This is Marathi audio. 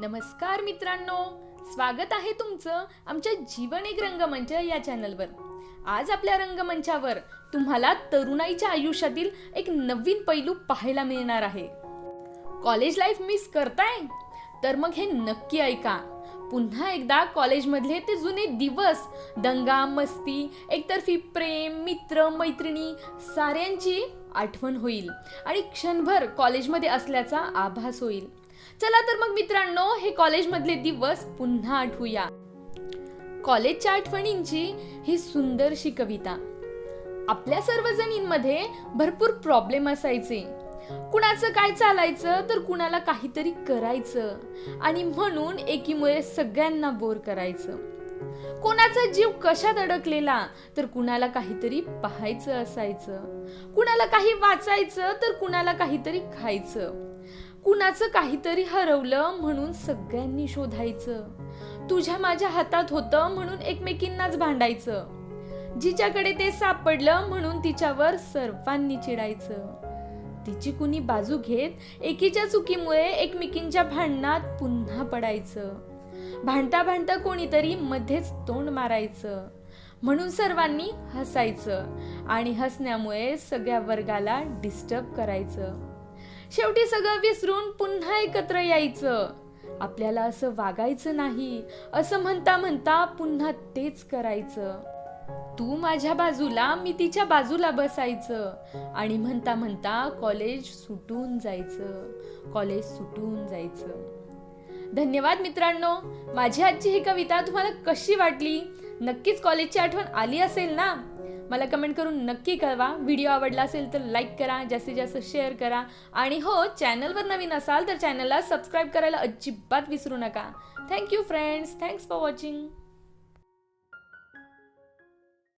नमस्कार मित्रांनो स्वागत आहे तुमचं आमच्या जीवन एक रंगमंच या चॅनलवर. आज आपल्या रंगमंचावर तुम्हाला तरुणाईच्या आयुष्यातील एक नवीन पैलू पाहायला मिळणार आहे. कॉलेज लाईफ मिस करताय? तर मग हे नक्की ऐका. पुन्हा एकदा कॉलेजमधले ते जुने दिवस दंगा मस्ती एकतर्फी प्रेम मित्र मैत्रिणी साऱ्यांची आठवण होईल आणि क्षणभर कॉलेजमध्ये असल्याचा आभास होईल. चला तर मग मित्रांनो हे कॉलेजमधले दिवस पुन्हा आठवूया. कॉलेजच्या आठवणींची ही सुंदरशी कविता. आपल्या सर्वजणींमध्ये भरपूर प्रॉब्लेम असायचे. कुणाचं काय चालायचं तर कुणाला काहीतरी करायचं. आणि म्हणून एकीमुळे सगळ्यांना बोर करायचं. कोणाचा जीव कशात अडकलेला तर कुणाला काहीतरी पाहायचं असायचं. कुणाला काही वाचायचं तर कुणाला काहीतरी खायचं. कुणाचं काहीतरी हरवलं म्हणून सगळ्यांनी शोधायचं. तुझ्या माझ्या हातात होतं म्हणून एकमेकींनाच भांडायचं. जिच्याकडे ते सापडलं म्हणून तिच्यावर सर्वांनी चिडायचं. तिची कुणी बाजू घेत एकीच्या चुकीमुळे एकमेकींच्या भांडणात पुन्हा पडायचं. भांडता भांडता कोणीतरी मध्येच तोंड मारायचं. म्हणून सर्वांनी हसायचं आणि हसण्यामुळे सगळ्या वर्गाला डिस्टर्ब करायचं. शेवटी सगळं विसरून पुन्हा एकत्र यायचं. आपल्याला असं वागायचं नाही. असं म्हणता म्हणता पुन्हा तेच करायचं. तू माझ्या बाजूला मी तिच्या बाजूला बसायचं. आणि म्हणता म्हणता कॉलेज सुटून जायचं. कॉलेज सुटून जायचं. धन्यवाद मित्रांनो. माझी आजची ही कविता तुम्हाला कशी वाटली? नक्कीच कॉलेजची आठवण आली असेल ना? मला कमेंट करून नक्की कळवा. व्हिडिओ आवडला असेल तर लाईक करा जास्तीत जास्त शेअर करा. आणि हो चॅनलवर नवीन असाल तर चॅनलला सबस्क्राईब करायला अजिबात विसरू नका. Thank you friends thanks for watching